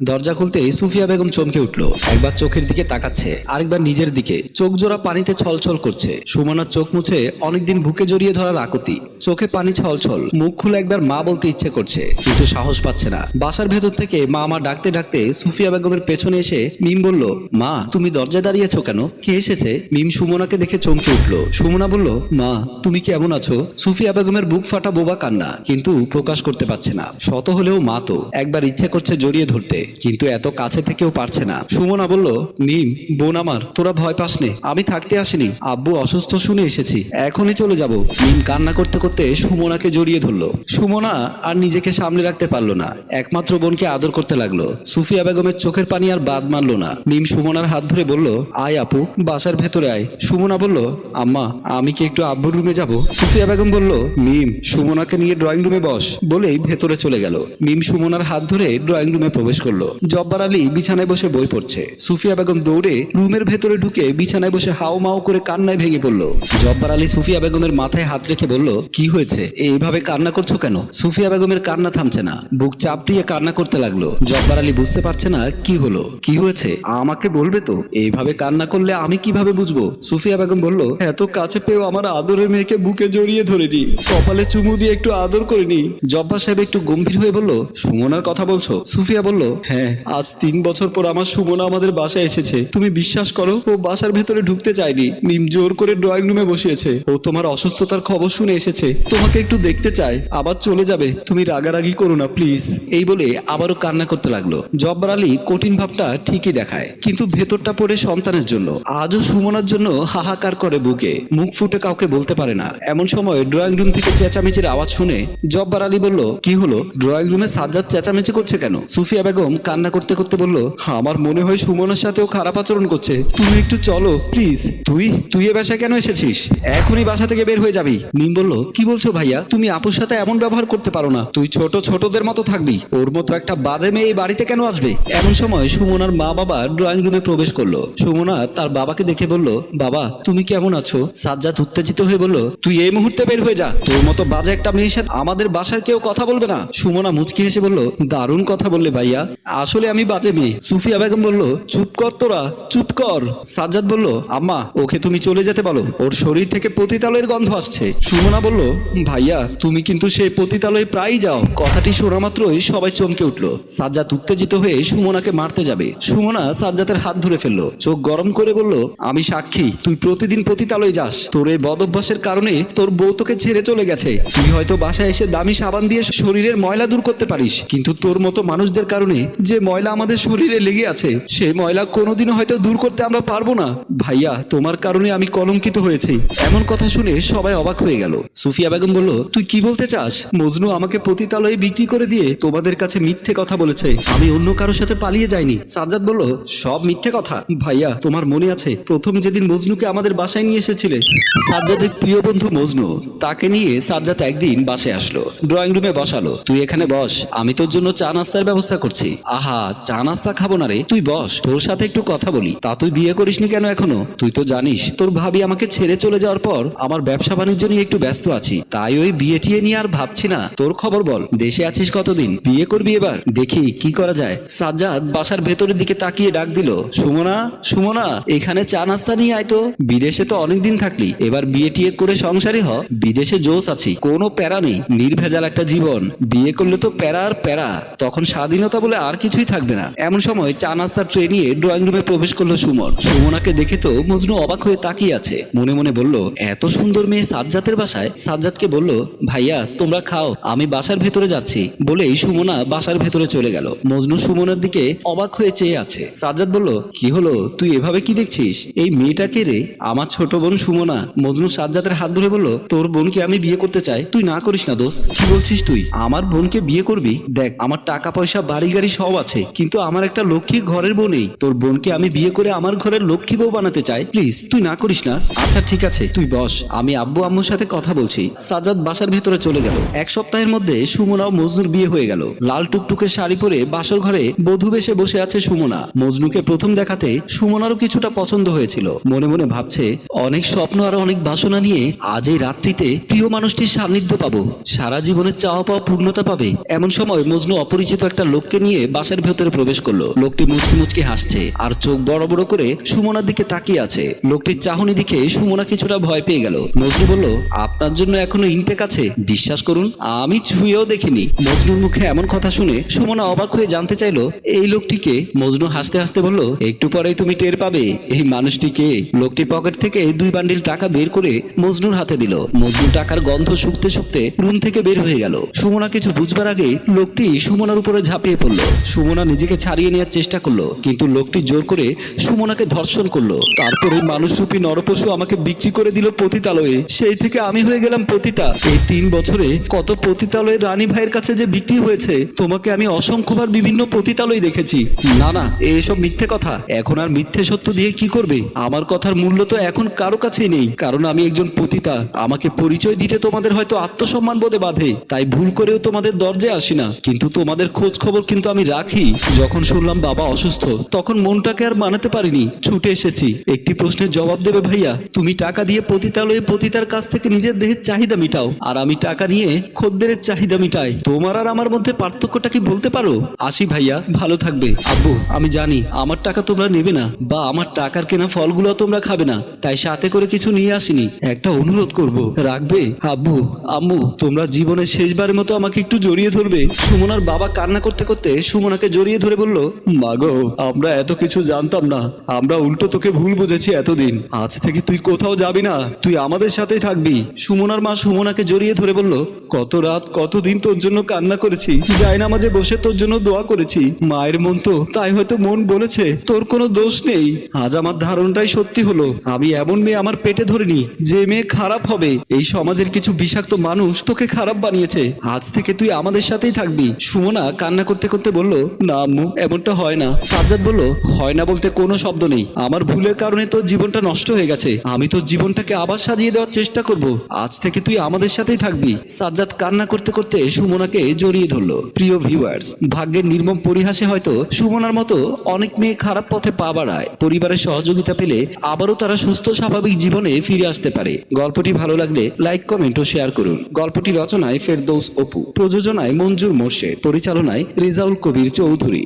দরজা খুলতে সুফিয়া বেগম চমকে উঠল। একবার চোখের দিকে তাকাচ্ছে, আরেকবার নিজের দিকে। চোখ জোড়া পানিতে ছলছল করছে। সুমনার চোখ মুছে অনেকদিন বুকে জড়িয়ে ধরার আকুতি। চোখে পানি ছলছল। মুখ খুলে একবার মা বলতে ইচ্ছে করছে, কিন্তু সাহস পাচ্ছে না। বাসার ভেতর থেকে মা মা ডাকতে ডাকতে সুফিয়া বেগমের পেছনে এসে মিম বলল, মা, তুমি দরজায় দাঁড়িয়েছো কেন? কে এসেছে? মিম সুমনাকে দেখে চমকে উঠল। সুমনা বলল, মা, তুমি কেমন আছো? সুফিয়া বেগমের বুক ফাটা বোবা কান্না, কিন্তু প্রকাশ করতে পারছে না। শত হলেও মা তো একবার ইচ্ছে করছে জড়িয়ে ধরতে। কিন্তু এত কাছে থেকেও পারছে না। সুমনা বলল, নিম, বোন আমার, তোরা ভয় পাস নে আমি থাকতে আসিনি। আব্বু অসুস্থ শুনে এসেছি। এখনই চলে যাব। নিম কান্না করতে করতে সুমনাকে জড়িয়ে ধরলো। সুমনা আর নিজেকে সামলে রাখতে পারল না। একমাত্র বোনকে আদর করতে লাগল। সুফিয়া বেগমের চোখের পানি আর বাদ মারলো না। নিম সুমনার হাত ধরে বলল, আয় আপু, বাসার ভেতরে আয়। সুমনা বলল, আম্মা, আমি কি একটু আব্বুর রুমে যাব? সুফিয়া বেগম বলল, নিম, সুমনাকে নিয়ে ড্রয়িং রুমে বস। বলেই ভেতরে চলে গেল। মিম সুমনার হাত ধরে ড্রয়িং রুমে প্রবেশ করল। জব্বার আলী বিছানায় বসে বই পড়ছে। সুফিয়া বেগম দৌড়ে রুমের ভেতরে ঢুকে বিছানায় বসে হাও মাও করে কান্নায় ভেঙে পড়ল। জব্বার আলী সুফিয়া বেগমের মাথায় হাত রেখে বলল, কি হয়েছে? এইভাবে কান্না করছ কেন? সুফিয়া বেগমের কান্না থামছে না। বুক চাপড়িয়ে কান্না করতে লাগল। জব্বার আলী বুঝতে পারছে না, কি হলো? কি হয়েছে? আমাকে বলবে তো? এইভাবে কান্না করলে আমি কীভাবে বুঝব? সুফিয়া বেগম বলল, এত কাছে পেয়েও আমার আদরের মেয়েকে বুকে জড়িয়ে ধরেনি কপালে চুমু দিয়ে একটু আদর করে করিনি জব্বার সাহেব একটু গম্ভীর হয়ে বলল, সুমনার কথা বলছো? সুফিয়া বলল হ্যাঁ। আজ তিন বছর পর আমার সুমনা আমাদের বাসায় এসেছে। তুমি বিশ্বাস করো ও বাসার ভেতরে ঢুকতে চায়নি। নিম জোর করে ড্রয়িং রুমে বসিয়েছে। ও তোমার অসুস্থতার খবর শুনে এসেছে। তোমাকে একটু দেখতে চায় আবার চলে যাবে। তুমি রাগারাগি করো না প্লিজ। এই বলে আবারও কান্না করতে লাগল। জব্বার আলী কঠিন ভাবটা ঠিকই দেখায় কিন্তু ভেতরটা পড়ে সন্তানের জন্য। আজও সুমনার জন্য হাহাকার করে বুকে। মুখ ফুটে কাউকে বলতে পারে না। এমন সময় ড্রয়িং রুম থেকে চেঁচামেচির আওয়াজ শুনে জব্বার আলী বলল কি হলো? ড্রয়িং রুমে সাজ্জাদ চেঁচামেচি করছে কেন? সুফিয়া বেগম কান্না করতে করতে বলল, আমার মনে হয় সুমনের সাথেও খারাপ আচরণ করছে। তুমি একটু চলো, প্লিজ। তুই? তুই এ বাসায় কেন এসেছিস? এখনই বাসা থেকে বের হয়ে যাবি। নিম বলল, কি বলছো ভাইয়া? তুমি আপুর সাথে এমন ব্যবহার করতে পারো না। তুই ছোট ছোটদের মতো থাকবি। ওর মতো একটা বাজে মেয়ে এই বাড়িতে কেন আসবে? এমন সময় সুমনার মা বাবা ড্রয়িং রুমে প্রবেশ করল। সুমনা তার বাবাকে দেখে বলল, বাবা, তুমি কেমন আছো? সাজ্জাদ উত্তেজিত হয়ে বলল, তুই এই মুহূর্তে বের হয়ে যা। তোর মতো বাজে একটা মেয়ের সাথে আমাদের বাসায় কেউ কথা বলবে না। সুমনা মুচকি হেসে বলল, দারুণ কথা বললে ভাইয়া। আসলে আমি বাজে মেয়ে। সুফিয়া বেগম বলল, চুপ কর তোরা, চুপ কর। সাজ্জাদ বলল, আম্মা, ওকে তুমি চলে যেতে বলো। ওর শরীর থেকে পতিতালয়ের গন্ধ আসছে। সুমনা বলল, ভাইয়া, তুমি কিন্তু সেই পতিতালয়ে প্রায়ই যাও। কথাটি শোনা মাত্রই সবাই চমকে উঠল। সাজ্জাদ উত্তেজিত হয়ে সুমনাকে মারতে যাবে। সুমনা সাজ্জাদের হাত ধরে ফেলল। চোখ গরম করে বলল, আমি সাক্ষী, তুই প্রতিদিন পতিতালয়ে যাস। তোর এই বদ অভ্যাসের কারণে তোর বউ তোকে ছেড়ে চলে গেছে। তুই হয়তো বাসায় এসে দামি সাবান দিয়ে শরীরের ময়লা দূর করতে পারিস, কিন্তু তোর মতো মানুষদের কারণে যে ময়লা আমাদের শরীরে লেগে আছে, সেই ময়লা কোনোদিনও হয়তো দূর করতে আমরা পারব না। ভাইয়া, তোমার কারণে আমি কলঙ্কিত হয়েছি। এমন কথা শুনে সবাই অবাক হয়ে গেল। সুফিয়া বেগম বলল, তুই কি বলতে চাস? মজনু আমাকে পতিতালয়ে বিক্রি করে দিয়ে তোমাদের কাছে মিথ্যে কথা বলেছে। আমি অন্য কারোর সাথে পালিয়ে যাইনি। সাজ্জাদ বলল, সব মিথ্যে কথা। ভাইয়া, তোমার মনে আছে, প্রথম যেদিন মজনুকে আমাদের বাসায় নিয়ে এসেছিলে? সাজ্জাদের প্রিয় বন্ধু মজনু, তাকে নিয়ে সাজ্জাদ একদিন বাসায় আসলো। ড্রয়িং রুমে বসালো, তুই এখানে বস, আমি তোর জন্য চা নাস্তার ব্যবস্থা করছি। আহা চা নাস্তা খাব না রে। তুই বস, তোর সাথে একটু কথা বলি। তা তুই বিয়ে করিসনি কেন এখনও? তুই তো জানিস, তোর ভাবি আমাকে ছেড়ে চলে যাওয়ার পর আমার ব্যবসা বাণিজ্য নিয়ে একটু ব্যস্ত আছি। তাই ওই বিয়ে টিয়ে নিয়ে আর ভাবছি না। তোর খবর বল, দেশে আছিস কতদিন? বিয়ে করবি এবার? দেখি, কি করা যায়? সাজ্জাদ বাসার ভেতরের দিকে তাকিয়ে ডাক দিল, সুমনা সুমনা, এখানে চা নাস্তা নিয়ে আয় তো। বিদেশে তো অনেকদিন থাকলি, এবার বিয়ে টিয়ে করে সংসারী হ। বিদেশে জোশ আছি, কোনো প্যারা নেই, নির্ভেজাল একটা জীবন। বিয়ে করলে তো প্যারা আর প্যারা। তখন স্বাধীনতা বলে আর কিছুই থাকবে না। এমন সময় চা নাস্তা ট্রে নিয়ে ড্রয়িং রুমে প্রবেশ করল সুমন। সুমনাকে দেখে তো মজনু অবাক হয়ে তাকিয়ে আছে। মনে মনে বলল, এত সুন্দর মেয়ে সাজ্জাতের বাসায়? সাজ্জাদকে বলল, ভাইয়া, তোমরা খাও, আমি বাসার ভেতরে যাচ্ছি। বলেই সুমনা বাসার ভেতরে চলে গেল। মজনু সুমনের দিকে অবাক হয়ে চেয়ে আছে। সাজ্জাদ বলল, কি হলো? তুই এভাবে কি দেখছিস? এই মেয়েটা কে রে? আমার ছোট বোন সুমনা। মজনু সাজ্জাদের হাত ধরে বলল, তোর বোনকে আমি বিয়ে করতে চাই। তুই না করিস না দোস্ত। কি বলছিস তুই? আমার বোনকে বিয়ে করবি? দেখ, আমার টাকা পয়সা, বাড়ি গাড়ি সব আছে, কিন্তু আমার একটা লক্ষ্মী ঘরের বউ নেই। তোর বোনকে আমি বিয়ে করে আমার ঘরের লক্ষ্মী বউ বানাতে চাই। প্লিজ, তুই না করিস না। আচ্ছা ঠিক আছে, তুই বস। আমি আব্বু আম্মুর সাথে কথা বলছি। সাজ্জাদ বাসার ভেতরে চলে গেল। এক সপ্তাহের মধ্যে সুমনা মজনুর বিয়ে হয়ে গেল। লাল টুকটুকে শাড়ি পরে বাসর ঘরে বধূ বেশে বসে আছে সুমনা। মজনুকে প্রথম দেখাতে সুমনারও কিছুটা পছন্দ হয়েছিল। মনে মনে ভাবছে, অনেক স্বপ্ন আর অনেক বাসনা নিয়ে আজ এই রাত্রিতে প্রিয় মানুষটির সান্নিধ্য পাবো। সারা জীবনের চাওয়া পাওয়া পূর্ণতা পাবে। এমন সময় মজনু অপরিচিত একটা লোককে নিয়ে বাসার ভেতরে প্রবেশ করল। লোকটি মুচকি মুচকি হাসছে আর চোখ বড় বড় করে সুমনার দিকে তাকিয়ে আছে। লোকটির চাহনি দিকে সুমনা কিছুটা ভয় পেয়ে গেল। মজনু বলল, আপনার জন্য এখনও ইনটেক আছে। বিশ্বাস করুন, আমি ছুঁয়েও দেখিনি। মজনুর মুখে এমন কথা শুনে সুমনা অবাক হয়ে জানতে চাইলো, এই লোকটিকে? মজনু হাসতে হাসতে বলল, একটু পরেই তুমি টের পাবে। এই মানুষটিকে লোকটি পকেট থেকে দুই বান্ডিল টাকা বের করে মজনুর হাতে দিল। মজনু টাকার গন্ধ শুকতে শুকতে রুম থেকে বের হয়ে গেল। সুমনা কিছু বুঝবার আগে লোকটি সুমনার উপরে ঝাঁপিয়ে পড়ল। সুমনা নিজেকে ছাড়িয়ে নেওয়ার চেষ্টা করল, কিন্তু লোকটি জোর করে সুমনাকে ধর্ষণ করল। তারপরে মানুষরূপী নরপশু আমাকে বিক্রি করে দিল পতিতালয়ে। সেই থেকে আমি হয়ে গেলাম পতিতা। এই তিন বছরে কত পতিতালয়ের রানী ভাইয়ের কাছে যে বিক্রি হয়েছে, তোমাকে আমি অসংখ্যবার বিভিন্ন পতিতালয় দেখেছি। না না এসব মিথ্যে কথা। এখন আর মিথ্যে সত্য দিয়ে কি করবে? আমার কথার মূল্য তো এখন কারও কাছেই নেই, কারণ আমি একজন পতিতা। আমাকে পরিচয় দিতে তোমাদের হয়তো আত্মসম্মান বোধে বাধে, তাই ভুল করেও তোমাদের দরজায় আসি না। কিন্তু তোমাদের খোঁজ খবর কিন্তু আমি রাখি। যখন শুনলাম বাবা অসুস্থ, তখন মনটাকে আর মানাতে পারিনি। ছুটে এসেছি। একটি প্রশ্নের জবাব দেবে ভাইয়া, তুমি টাকা দিয়ে পতিতালয়ে পতিতার কাছ থেকে নিজের দেহের চাহিদা মিটাও, আর আমি টাকা নিয়ে খদ্দের চাহিদা মিটাই। তোমার আর আমার মধ্যে পার্থক্যটা কি বলতে পারো? আসি ভাইয়া, ভালো থাকবে। আব্বু, আমি জানি, আমার টাকা তোমরা নেবে না, বা আমার টাকার কেনা ফলগুলো তোমরা খাবে না, তাই সাথে করে কিছু নিয়ে আসিনি। একটা অনুরোধ করব, রাখবে? আব্বু, আম্মু, তোমরা জীবনের শেষবারের মতো আমাকে একটু জড়িয়ে ধরবে। সুমনার বাবা কান্না করতে করতে সুমনাকে জড়িয়ে ধরে বলল, মাগো, আমরা এত কিছু জানতাম না। আমরা উল্টো তোকে ভুল বুঝেছি এতদিন। আজ থেকে তুই কোথাও যাবি না। তুই আমাদের সাথেই থাকবি। সুমনার মা সুমনাকে জড়িয়ে ধরে বলল, কত রাত কতদিন তোর জন্য কান্না করেছি। যাই না মাঝে বসে তোর জন্য দোয়া করেছি। মায়ের মন তো তাই হয়তো মন বলেছে, তোর কোনো দোষ নেই। আজ আমার ধারণটাই সত্যি হলো, আমি এমন মেয়ে আমার পেটে ধরিনি, যে মেয়ে খারাপ হবে। এই সমাজের কিছু বিষাক্ত মানুষ তোকে খারাপ বানিয়েছে। আজ থেকে তুই আমাদের সাথেই থাকবি। সুমনা কান্না করতে করতে বলল না আম্মু, এমনটা হয় না। সাজ্জাদ বলল, হয় না বলতে কোনো শব্দ নেই। আমার ভুলের কারণে তোর জীবনটা নষ্ট হয়ে গেছে। আমি তোর জীবনটাকে আবার সাজিয়ে দেওয়ার চেষ্টা করব। আজ থেকে তুই আমাদের সাথেই থাকবি। সাজ্জাদ কান্না করতে করতে সুমনাকে জড়িয়ে ধরলো। প্রিয় ভিউয়ার্স ভাগ্যের নির্মম পরিহাসে হয়তো সুমনার মতো অনেক মেয়ে খারাপ পথে পা বাড়ায়। পরিবারের সহযোগিতা পেলে আবারও তারা সুস্থ, স্বাভাবিক জীবনে ফিরে আসতে পারে। গল্পটি ভালো লাগলে লাইক, কমেন্ট ও শেয়ার করুন। গল্পটি রচনায় ফেরদৌস অপু, প্রযোজনায় মঞ্জুর মোর্শেদ, পরিচালনায় রিজাউল কবির চৌধুরী।